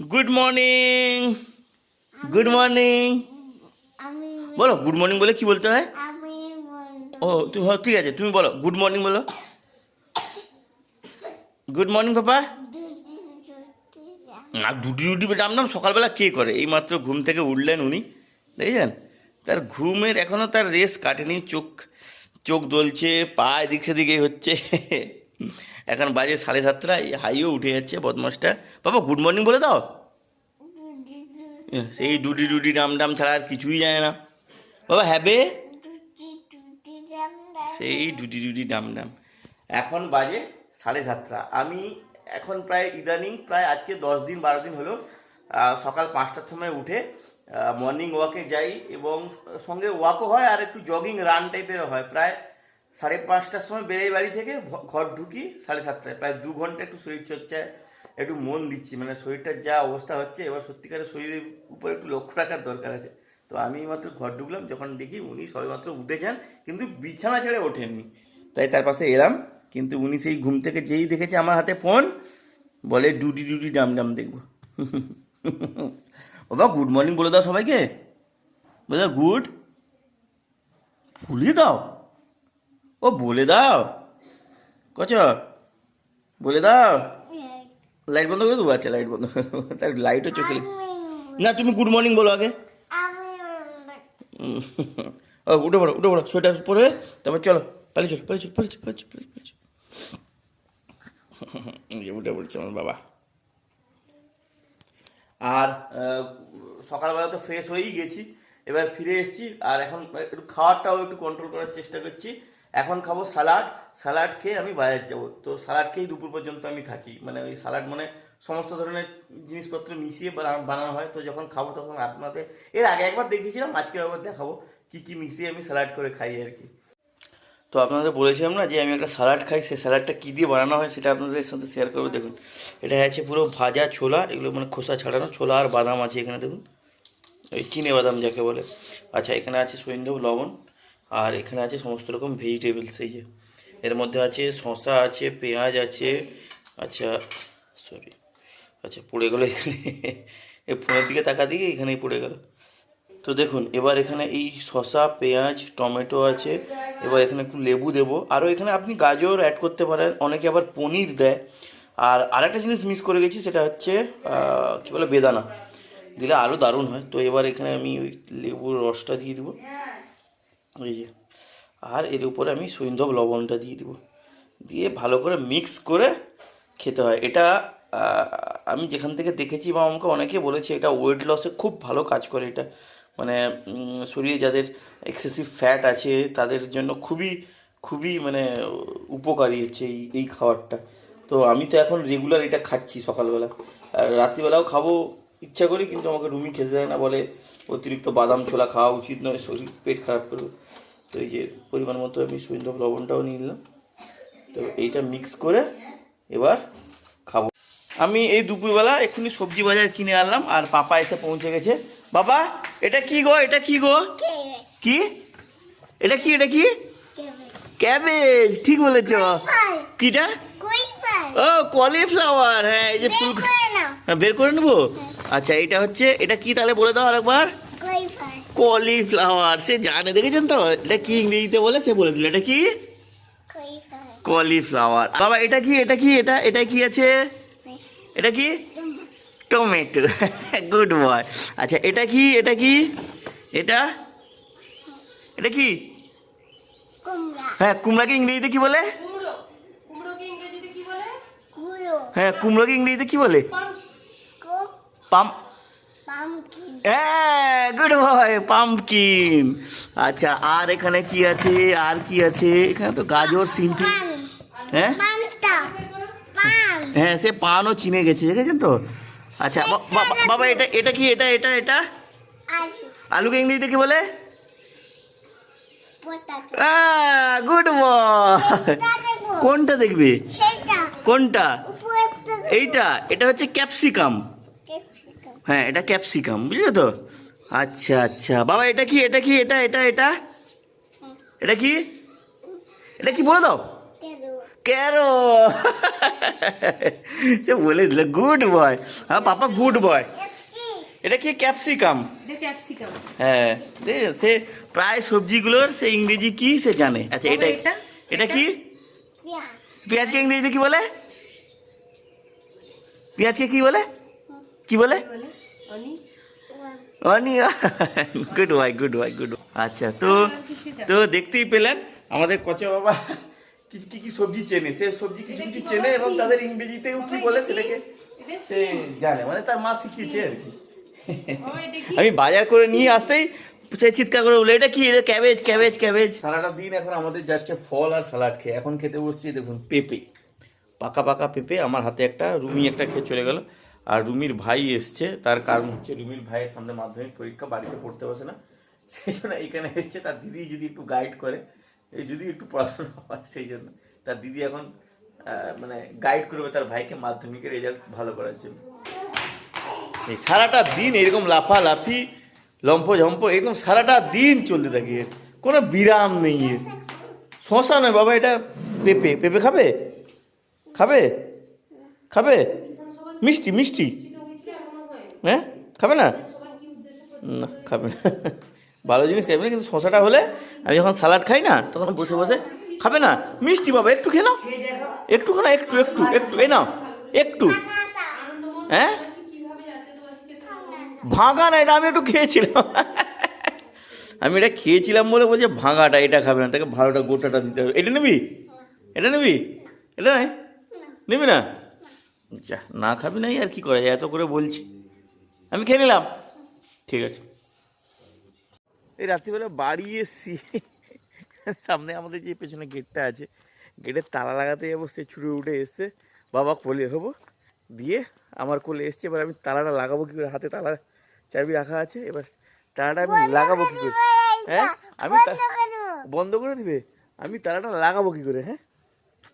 Good morning good morning বলো good morning বলে কি বলতে হয়? ও, তুমি ঠিক আছে, তুমি বলো গুড মর্নিং বলো। গুড মর্নিং পাপা না ডুটি ডুটি নাম সকালবেলা কে করে? এই মাত্র ঘুম থেকে উঠলেন উনি, দেখেছেন? তার ঘুমের এখনও তার রেস কাটেনি, চোখ চোখ দলছে, পা এদিক সেদিকে হচ্ছে। এখন বাজে সাড়ে সাতটা হাইও উঠে যাচ্ছে বদমাসটা। বাবা গুড মর্নিং বলে দাও। সেই ডুডি ডুডি ডাম ডাম ছাড়া আর কিছুই যায় না। বাবা, হ্যাবে? সেই ডুডি ডুডি ডাম ডাম। এখন বাজে সাড়ে সাতটা। আমি এখন প্রায় ইদানিং, প্রায় আজকে দশ দিন, বারো দিন হলো সকাল পাঁচটার সময় উঠে মর্নিং ওয়াকে যাই এবং সঙ্গে ওয়াকও হয় আর একটু জগিং রান টাইপেরও হয়। প্রায় সাড়ে পাঁচটার সময় বেরোই বাড়ি থেকে ঘর ঢুকি সাড়ে সাতটায়। প্রায় দু ঘণ্টা একটু শরীর চর্চায়, একটু মন দিচ্ছি। মানে শরীরটার যা অবস্থা হচ্ছে, এবার সত্যিকারের শরীরের উপর একটু লক্ষ্য রাখার দরকার আছে। তো আমি মাত্র ঘর ঢুকলাম, যখন দেখি উনি সবেমাত্র উঠেছেন, কিন্তু বিছানা ছেড়ে ওঠেননি। তাই তার পাশে এলাম, কিন্তু উনি সেই ঘুম থেকে যেই দেখেছে আমার হাতে ফোন, বলে ডুটি ডুটি ডাম ডাম, দেখব। বাবা, গুড মর্নিং বলে দাও সবাইকে। বলে দাও গুড ভুলিয়ে দাও। ও বলে দাও। কচ বলে দাও। লাইট বন্ধ করে দেবো? আচ্ছা লাইট বন্ধ করে দেবো। তার লাইটও চোখে না তুমি গুড মর্নিং বলো আগে। ও উঠে পড়ো উঠে পড়ো। সোয়েটার পরে তারপর চলো। পালিয়ে চলো পালিয়ে চলো পালিয়ে চলো পালিয়ে চলো পালিয়ে পালিয়ে চলো উঠে পড়ছে আমার বাবা। আর সকালবেলা তো ফ্রেশ হয়েই গেছি। এবার ফিরে এসেছি। আর এখন একটু খাওয়ারটাও একটু কন্ট্রোল করার চেষ্টা করছি। এখন খাব সালাড। সালাড খেয়ে আমি বাজার যাব। তো সালাড খেয়েই দুপুর পর্যন্ত আমি থাকি। মানে ওই সালাড মানে সমস্ত ধরনের জিনিসপত্র মিশিয়ে বানানো হয়। তো যখন খাব তখন আপনাদের, এর আগে একবার দেখিয়েছিলাম, আজকে আবার দেখাবো কি কি মিশিয়ে আমি সালাড করে খাই আর কি। তো আপনাদের বলেছিলাম না যে আমি একটা স্যালাড খাই, সেই স্যালাডটা কী দিয়ে বানানো হয় সেটা আপনাদের সাথে শেয়ার করব। দেখুন, এটা আছে পুরো ভাজা ছোলা, এগুলো মানে খোসা ছাড়ানো ছোলা আর বাদাম আছে এখানে, দেখুন। ওই চিনে বাদাম যাকে বলে। আচ্ছা এখানে আছে সৈন্ধব লবণ। আর এখানে আছে সমস্ত রকম ভেজিটেবলস এই যে। এর মধ্যে আছে শসা আছে, পেঁয়াজ আছে আচ্ছা সরি আচ্ছা পড়ে গেলো এখানে। এই ফোনের দিকে তাকা দিকে এখানেই পড়ে গেল। তো দেখুন, এবার এখানে এই শসা, পেঁয়াজ, টমেটো আছে। এবার এখানে একটু লেবু দেবো। আরও এখানে আপনি গাজর অ্যাড করতে পারেন। অনেকে আবার পনির দেয়। আর আরেকটা জিনিস মিস করে গেছি, সেটা হচ্ছে কী বলে, বেদানা। দিলে আরও দারুণ হয়। তো এবার এখানে আমি ওই লেবুর রসটা দিয়ে দেবো। এই যে, আর এর উপরে আমি সৈন্ধব লবণটা দিয়ে দেবো। দিয়ে ভালো করে মিক্স করে খেতে হয়। এটা আমি যেখান থেকে দেখেছি, বা আমাকে অনেকে বলেছে, এটা ওয়েট লসে খুব ভালো কাজ করে এটা। মানে শরীরে যাদের এক্সেসিভ ফ্যাট আছে, তাদের জন্য খুবই খুবই মানে উপকারী হচ্ছে এই এই খাবারটা। তো আমি তো এখন রেগুলার এটা খাচ্ছি সকালবেলা। আর রাত্রিবেলাও খাব ইচ্ছা করি কিন্তু আমাকে রুমি খেতে দেয় না বলে অতিরিক্ত বাদাম ছোলা খাওয়া উচিত নয় শরীর পেট খারাপ করবে। তো এই যে পরিমাণ মতো আমি সৈন্ধব লবণটাও নিয়ে নিলাম। তো এইটা মিক্স করে এবার খাব। আমি এই দুপুরবেলা এক্ষুনি সবজি বাজার কিনে আনলাম আর পাপা এসে পৌঁছে গেছে। বাবা এটা কি গো এটা কি গো? কি? এটা কি এটা কি? ক্যাবেজ ঠিক বলেছ। কিটা? ও কলিফ্লাওয়ার হ্যাঁ এই যে ফুল হ্যাঁ, বের করে নেব? আচ্ছা এটা হচ্ছে এটা কি তাহলে বলে দাও আরেকবার? কলিফ্লাওয়ার সে জানে দেখেছেন তো? এটা কি ইংরেজিতে বলে? সে বলে দিল। এটা কি? কলিফ্লাওয়ার বাবা এটা কি? এটা কি? এটা এটা কি আছে? এটা কি? টমেটো গুড বয় আচ্ছা এটা কি? এটা কি? এটা? এটা কি? হ্যাঁ কুমড়াকে ইংরেজিতে কি বলে? ইংরেজিতে কি বলে? গুঁড়ো। হ্যাঁ কুমড়োকে ইংরেজিতে কি বলে? পাম হ্যাঁ গুড বয় পাম্পকিন আচ্ছা আর এখানে কি আছে? আর কি আছে? এখানে তো গাজর সিম হ্যাঁ? হ্যাঁ সে পানও চিনে গেছে দেখেছেন তো? আচ্ছা বাবা এটা এটা কি? এটা এটা এটা? আলু। আলুকে ইংরেজিতে কি বলে? গুড বয় কোনটা দেখবে? কোনটা? এইটা এটা হচ্ছে ক্যাপসিকাম। হ্যাঁ এটা ক্যাপসিকাম বুঝলে তো? আচ্ছা আচ্ছা। বাবা এটা কি এটা কি এটা এটা এটা? এটা কি? এটা কি বলে দাও? ক্যারো সে বলে দিল গুড বয় হ্যাঁ পাপা গুড বয় এটা কি ক্যাপসিকাম হ্যাঁ সে প্রায় সবজিগুলোর সে ইংরেজি কি সে জানে। আচ্ছা এটা এটা? এটা কি? পেঁয়াজকে ইংরেজিতে কি বলে? পেঁয়াজকে কি বলে? কি বলে? অনি। Good why good why good আচ্ছা তো তো দেখতেই পেলেন আমাদের কচা বাবা কি কি কি সবজি চেনে। সে সবজি কিছু কিছু চেনে এবং তাদের ইংরেজিতেও কি বলে সেটাকে? সে জানে মানে তার মা শিখিয়েছে আর কি। কি? আমি বাজার করে নিয়ে আসতেই সে চিৎকার করে বলে এটা কি? এটা ক্যাবেজ ক্যাবেজ ক্যাবেজ সারাটা দিন এখন আমাদের যাচ্ছে ফল আর স্যালাড খেয়ে। এখন খেতে বসছি দেখুন পেঁপে। পাকা পাকা পেঁপে আমার হাতে একটা রুমি একটা খেয়ে চলে গেল। আর রুমির ভাই এসছে, তার কারণ হচ্ছে রুমির ভাইয়ের সামনে মাধ্যমিক পরীক্ষা বাড়িতে পড়তে বসে না। সেই জন্য এখানে এসছে, তার দিদি যদি একটু গাইড করে যদি একটু পড়াশোনা হয় সেই জন্য। তার দিদি এখন মানে গাইড করবে তার ভাইকে মাধ্যমিকের রেজাল্ট ভালো করার জন্য। এই সারাটা দিন এরকম লাফালাফি লম্প ঝম্প এরকম সারাটা দিন চলতে থাকে এর। কোনো বিরাম নেই এর। শশা নয় বাবা, এটা পেঁপে। পেঁপে খাবে? খাবে? খাবে? মিষ্টি মিষ্টি। হ্যাঁ? খাবে না? না, খাবে না। ভালো জিনিস খাবে না, কিন্তু শশাটা হলে আমি যখন স্যালাড খাই না, তখন বসে বসে খাবে না। মিষ্টি বাবা, একটু খেয়ে নাও। একটু খা একটু একটু একটু, এই নাও, একটু। হ্যাঁ? ভাঙা না, এটা আমি একটু খেয়েছিলাম। আমি এটা খেয়েছিলাম বলে বলছে, ভাঙাটা, এটা খাবে না। তাকে ভালোটা গোটাটা দিতে হবে। এটা নিবি? এটা নিবি? এটা নাই? নিবি না? যা না খাবি নাই আর কি করা যায়? এত করে বলছি। আমি খেয়ে নিলাম। ঠিক আছে। এই রাত্রিবেলা বাড়ি এসছি। সামনে আমাদের যে পেছনে গেটটা আছে গেটের তালা লাগাতে যাব সে ছুটে উঠে এসছে। বাবা কোলে হব। দিয়ে আমার কোলে এসছে এবার আমি তালাটা লাগাবো কি করে? হাতে তালা চাবি রাখা আছে এবার তালাটা আমি লাগাবো কি করে? হ্যাঁ? আমি বন্ধ করে দিবে। আমি তালাটা লাগাবো কি করে হ্যাঁ?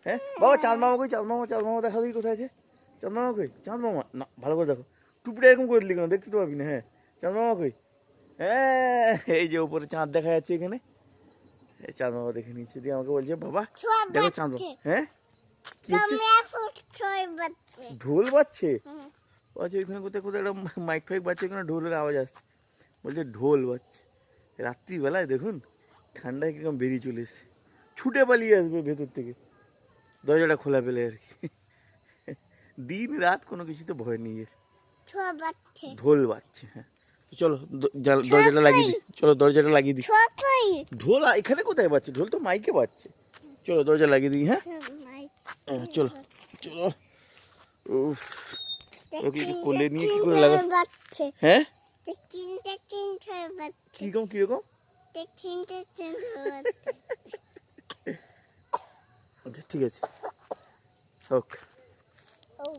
হ্যাঁ? বাবা চাঁদ মামা কই? চাঁদ মামা চাঁদ মামা দেখা দিই কোথায় আছে? চাঁদ মামা কই? চাঁদ মামা না ভালো করে দেখো। টুপিটা এরকম করে দিলি কেন? দেখতে তো পাবি না হ্যাঁ। চাঁদ মামা কই? হ্যাঁ এই যে উপরে চাঁদ দেখা যাচ্ছে এখানে। এই চাঁদ মামা দেখে নিচ্ছে দিয়ে আমাকে বলছে বাবা দেখো চাঁদ মামা হ্যাঁ? ঢোল বাজছে। বলছে ওইখানে কোথায় কোথায় একটা মাইক ফাইক বাজছে ওখানে ঢোলের আওয়াজ আসছে। বলছে ঢোল বাজছে। রাত্রিবেলায় দেখুন ঠান্ডায় কীরকম বেরিয়ে চলে এসছে। ছুটে পালিয়ে আসবে ভেতর থেকে। দরজাটা খোলা পেলে আর কি। দিন রাত কোনো কিছুতে ভয় নেই। এর ঢোল বাজছে হ্যাঁ। চলো দরজাটা লাগিয়ে দিই চলো দরজাটা লাগিয়ে দিই ঢোল এখানে কোথায় বাজছে? ঢোল তো মাইকে বাজছে। চলো দরজা লাগিয়ে দিই হ্যাঁ? চলো চলো। উফ ওকে কোলে নিয়ে কি করে লাগা হ্যাঁ? কীরকম কীরকম? আচ্ছা ঠিক আছে। হোক Oh.